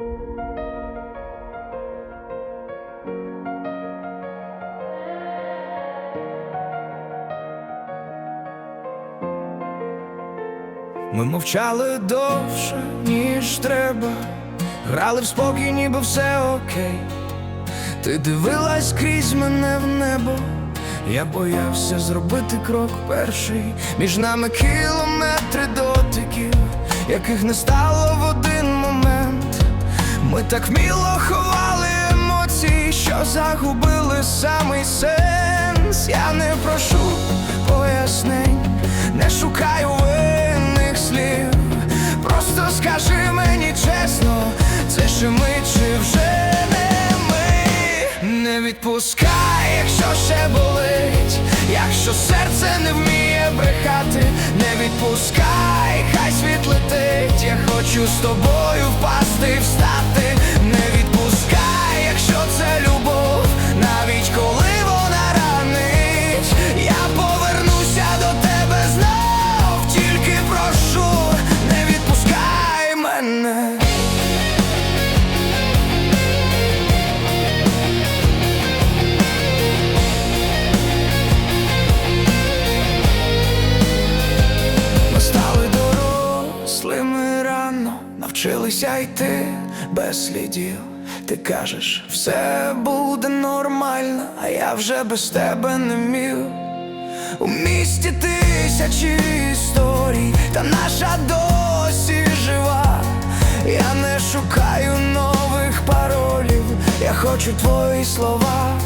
Ми мовчали довше, ніж треба, грали в спокій, ніби все окей. Ти дивилась крізь мене в небо, я боявся зробити крок перший. Між нами кілометри дотиків, яких не стало в один. Ми так вміло ховали емоції, що загубили самий сенс. Я не прошу пояснень, не шукаю винних слів. Просто скажи мені чесно, це ще ми чи вже не ми. Не відпускай, якщо ще болить, якщо серце не вміє брехати, не відпускай, я хочу з тобою впасти, встати, не відпускай, якщо це любов, йти без слідів. Ти кажеш, все буде нормально, а я вже без тебе не міг. У місті тисячі історій, та наша досі жива. Я не шукаю нових паролів, я хочу твої слова.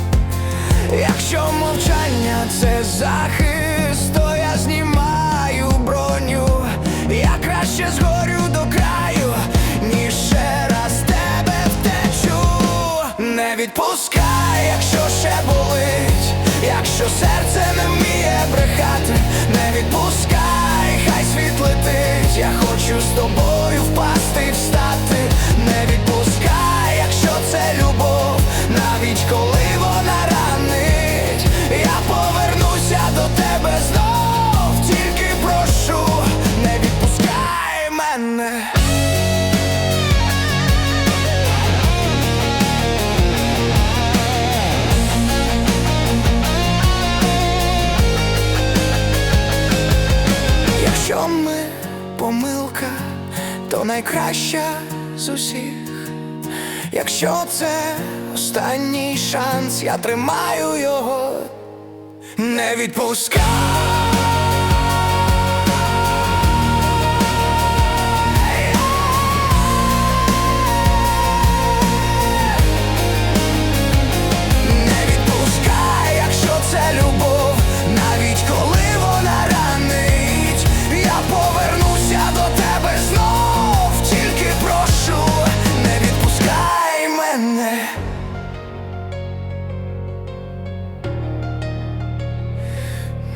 Якщо мовчання це захист, то я знімаю броню. Я краще згорю до краю, відпускай, якщо ще болить, якщо серце не вміє брехати, не відпускай, хай світ летить. Я хочу з тобою Якщо ми помилка, то найкраща з усіх. Якщо це останній шанс, я тримаю його, не відпускай.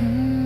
Mm-hmm.